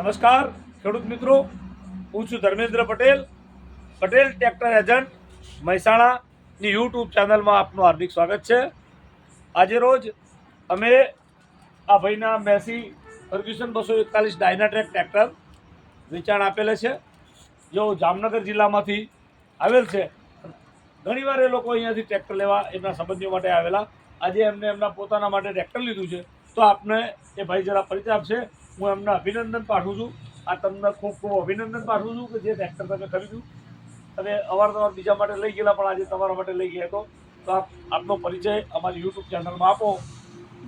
નમસ્કાર, ખેડૂત મિત્રો. હું છું ધર્મેન્દ્ર પટેલ પટેલ ટ્રેક્ટર એજન્ટ, મહેસાણાની યુટ્યુબ ચેનલમાં આપનું હાર્દિક સ્વાગત છે. આજે રોજ અમે આ ભાઈના મેસી ફર્ગ્યુસન બસો એકતાલીસ ડાયનાટ્રેક ટ્રેક્ટર વેચાણ આપેલે છે. જેઓ જામનગર જિલ્લામાંથી આવેલ છે. ઘણીવાર એ લોકો અહીંયાથી ટ્રેક્ટર લેવા એમના સંબંધીઓ માટે આવેલા. આજે એમને એમના પોતાના માટે ટ્રેક્ટર લીધું છે. તો આપને એ ભાઈ જરા પરિચય આપશે. હું એમને અભિનંદન પાઠવું છું. આ તમને ખૂબ ખૂબ અભિનંદન પાઠવું છું કે જે ટ્રેક્ટર તમે ખરીદ્યું અને અવારનવાર બીજા માટે લઈ ગયેલા પણ આજે તમારા માટે લઈ ગયા તો તો આપ, આપનો પરિચય અમારી યુટ્યુબ ચેનલમાં આપો.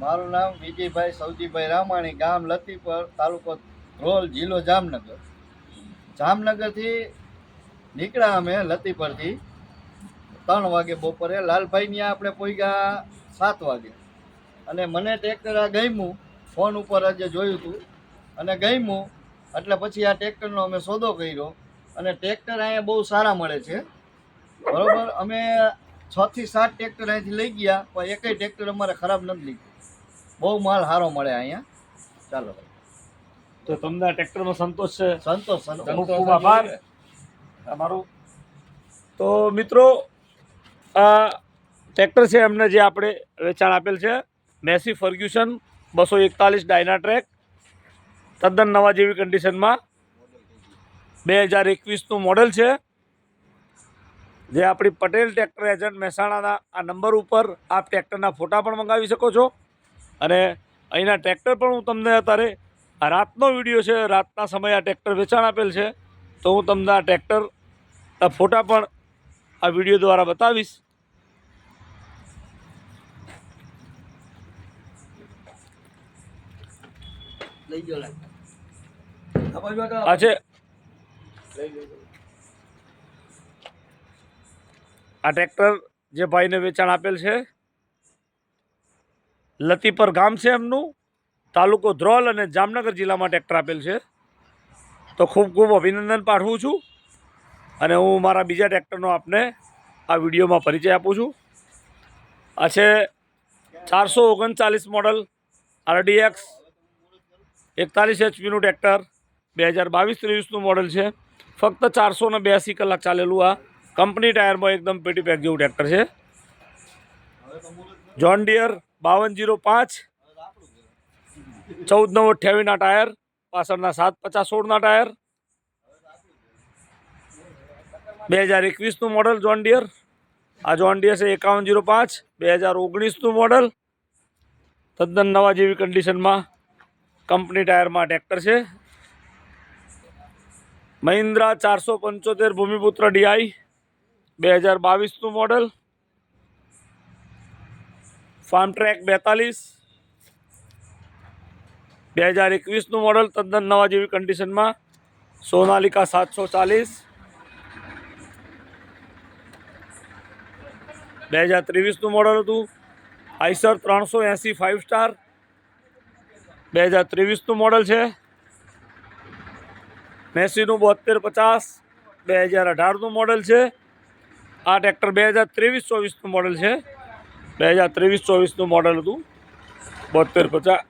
મારું નામ વિજયભાઈ સૌજીભાઈ રામાણી, ગામ લતીપર, તાલુકો ધ્રોલ, જિલ્લો જામનગર. જામનગરથી નીકળ્યા અમે લતીપરથી ત્રણ વાગે બપોરે. લાલભાઈની આપણે પોઈગા સાત વાગે. અને મને ટ્રેક્ટર આ ગમ્યું. ફોન ઉપર આજે જોયું હતું અને ગમ્યું. એટલે પછી આ ટ્રેક્ટરનો અમે સોદો કર્યો. અને ટ્રેક્ટર અહીંયા બહુ સારા મળે છે. બરાબર? અમે છ થી સાત ટ્રેક્ટર અહીંથી લઈ ગયા પણ એકય ટ્રેક્ટર અમારે ખરાબ નથી લીધું. બહુ માલ સારો મળે અહીંયા. ચાલો તો તમને આ ટ્રેક્ટરમાં સંતોષ છે? સંતોષ ખૂબ આભાર. તમારું? તો મિત્રો આ ટ્રેક્ટર છે એમને જે આપણે વેચાણ આપેલ છે. મેસી ફર્ગ્યુસન બસો એકતાલીસ ડાયનાટ્રેક. તદ્દન નવા જેવી કન્ડિશનમાં બે હજાર એકવીસનું મોડેલ છે. જે આપણી પટેલ ટ્રેક્ટર એજન્ટ મહેસાણાના આ નંબર ઉપર આપ ટ્રેક્ટરના ફોટા પણ મંગાવી શકો છો. અને અહીંના ટ્રેક્ટર પણ હું તમને અત્યારે આ રાતનો વીડિયો છે, રાતના સમયે આ ટ્રેક્ટર વેચાણ આપેલ છે. તો હું તમને આ ટ્રેક્ટર ફોટા પણ આ વીડિયો દ્વારા બતાવીશ. લઈ ગયો આ છે આ ટ્રેક્ટર જે ભાઈને વેચાણ આપેલ છે, લતીપર ગામ છે એમનું, તાલુકો ધ્રોલ અને જામનગર જિલ્લામાં ટ્રેક્ટર આપેલ છે. તો ખૂબ ખૂબ અભિનંદન પાઠવું છું અને હું મારા બીજા ટ્રેક્ટરનો આપને આ વિડીયોમાં પરિચય આપું છું. આ છે ચારસો ઓગણચાલીસ મોડલ આરડીએક્સ એકતાલીસ એચપીનું ટ્રેક્ટર. બે હજાર બાવીસ ત્રેવીસનું મોડલ છે. ફક્ત ચારસો ને બ્યાસી કલાક ચાલેલું આ કંપની ટાયરમાં એકદમ પેટી પેક જેવું ટ્રેક્ટર છે. જોન ડિયર બાવન જીરો પાંચ ચૌદ નવ અઠ્યાવીસના ટાયર પાછળના સાત પચાસ સોળના ટાયર બે હજાર એકવીસનું મોડલ જોન ડિયર આ જોન ડિયર છે એકાવન જીરો પાંચ, બે હજાર ઓગણીસનું મોડલ તદ્દન નવા જેવી કન્ડિશનમાં કંપની ટાયરમાં ટ્રેક્ટર છે. મહિન્દ્રા ચારસો પંચોતેર ભૂમિપુત્ર ડીઆઈ બે હજાર બાવીસનું મોડલ ફાર્મ ટ્રેક બેતાલીસ બે હજાર એકવીસનું મોડલ, તદ્દન નવા જેવી કન્ડિશનમાં, સોનાલિકા સાતસો ચાલીસ બે હજાર ત્રેવીસનું મોડલ હતું, આઈસર ત્રણસો એંસી ફાઇવ સ્ટાર બે હજાર ત્રેવીસનું મોડલ છે મેસીનું બોતેર પચાસ, બે હજાર અઢારનું મોડલ છે. આ ટ્રેક્ટર બે હજાર ત્રેવીસ, ચોવીસનું મોડલ છે. બે હજાર ત્રેવીસ, ચોવીસનું મોડલ હતું. બોતેર પચાસ,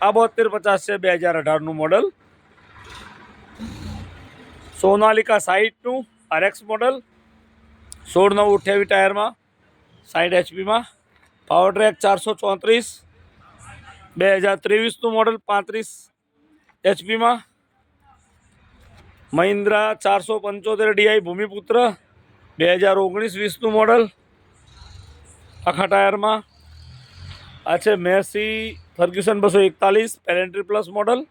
આ બોતેર પચાસ છે બે હજાર અઢારનું મોડલ સોનાલિકા સાઈઠનું આરએક્સ મોડલ સોળ નવ અઠ્યાવીસ ટાયરમાં સાઈઠ એચપીમાં પાવર ટ્રેક ચારસો ચોત્રીસ. બે હજાર ત્રેવીસનું મોડલ પાંત્રીસ એચપીમાં મહિન્દ્રા ચારસો પંચોતેર ડીઆઈ ભૂમિપુત્ર, બે હજાર ઓગણીસ વીસનું મોડલ, આખા ટાયરમાં. આ છે મેસી ફર્ગ્યુસન બસો એકતાલીસ પેરેન્ટ્રી પ્લસ મોડલ.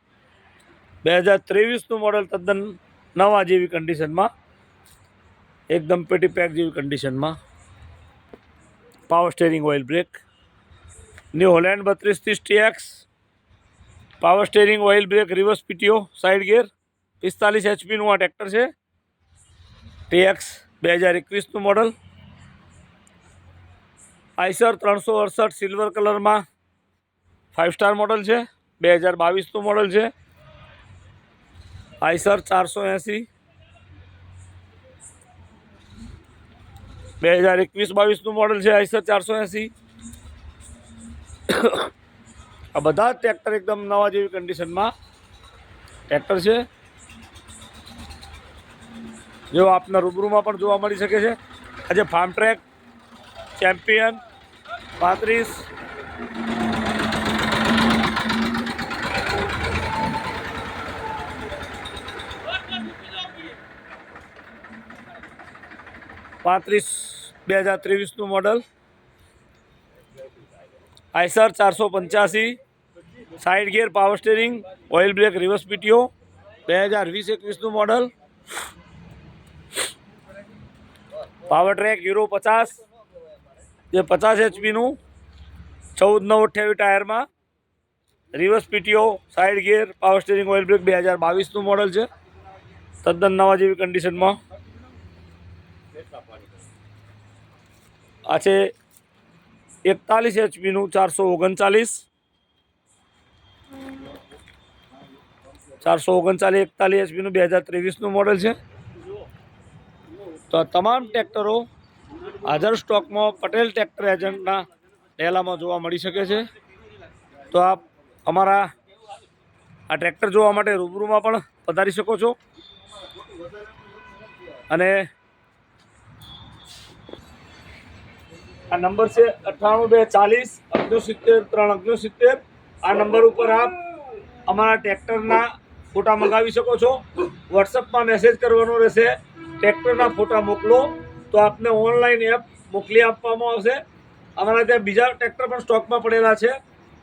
બે હજાર ત્રેવીસનું મોડલ તદ્દન નવા જેવી કન્ડિશનમાં એકદમ પેટી પેક જેવી કન્ડિશનમાં power steering oil brake New Holland બત્રીસ ત્રીસ TX power steering oil brake reverse PTO side gear પિસ્તાલીસ એચપીનું આ ટ્રેક્ટર છે. ટીએક્સ બે હજાર એકવીસનું મોડલ. આઈસર ત્રણસો અડસઠ સિલ્વર કલરમાં ફાઇવ સ્ટાર મોડલ છે. બે હજાર બાવીસનું મોડલ છે. આઈસર ચારસો એંસી. બે હજાર એકવીસ બાવીસનું મોડલ છે. આઈસર ચારસો એંસી. આ બધા જ ટ્રેક્ટર એકદમ નવા જેવી કન્ડિશનમાં ટ્રેક્ટર છે. જો આપના રૂબરૂમાં પણ જોવા મળી શકે છે. આજે ફાર્મ ટ્રેક ચેમ્પિયન પાંત્રીસ. પાંત્રીસ બે હજાર ત્રેવીસનું મોડલ આઈસર ચારસો પંચ્યાસી. Side gear power steering oil brake reverse PTO બે હજાર વીસ એકવીસનું મોડલ પાવર ટ્રેક યુરો પચાસ, જે પચાસ એચપીનું ચૌદ નવ અઠ્યાવીસ ટાયરમાં. Reverse PTO side gear power steering oil brake બે હજાર બાવીસનું મોડલ છે. તદ્દન નવા જેવી કન્ડિશનમાં આ છે એકતાલીસ એચપીનું ચારસો ઓગણચાલીસ. ચારસો ઓગણચાલીસ, એકતાલીસ એચપીનું બે હજાર ત્રેવીસનું મોડલ છે. તો તમામ ટ્રેક્ટરો હાજર સ્ટોકમાં પટેલ ટ્રેક્ટર એજન્ટના ડેલામાં જોવા મળી શકે છે. તો આપ અમારા આ ટ્રેક્ટર જોવા માટે રૂબરૂમાં પણ પધારી શકો છો. અને આ નંબર છે અઠ્ઠાણું બે ચાલીસ અગ્નિસિત્તેર ત્રણ અગ્નિસિત્તેર આ નંબર ઉપર આપ અમારા ટ્રેક્ટરના ફોટા મંગાવી શકો છો. વોટ્સઅપમાં મેસેજ કરવાનો રહેશે. ટ્રેક્ટરના ફોટા મોકલો, તો આપને ઓનલાઈન એપ મોકલી આપવામાં આવશે. અમારા ત્યાં બીજા ટ્રેક્ટર પણ સ્ટોકમાં પડેલા છે,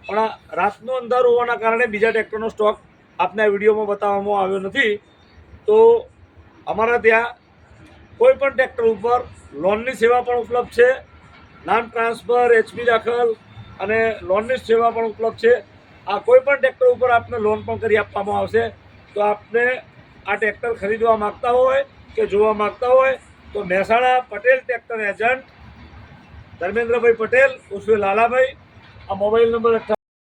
પણ રાતનું અંધાર હોવાના કારણે બીજા ટ્રેક્ટરનો સ્ટોક આપને આ વિડીયોમાં બતાવવામાં આવ્યો નથી. તો અમારા ત્યાં કોઈ પણ ટ્રેક્ટર ઉપર લોનની સેવા પણ ઉપલબ્ધ છે, નામ ટ્રાન્સફર, એચપી દાખલ અને લોનની સેવા પણ ઉપલબ્ધ છે. આ કોઈ પણ ટ્રેક્ટર ઉપર આપને લોન પણ કરી આપવામાં આવશે. તો આપને આ ટ્રેક્ટર ખરીદવા માગતા હોય કે જોવા માગતા હોય તો મહેસાણા પટેલ ટ્રેક્ટર એજન્ટ ધર્મેન્દ્રભાઈ પટેલ ઉર્ફે લાલાભાઈ, આ મોબાઈલ નંબર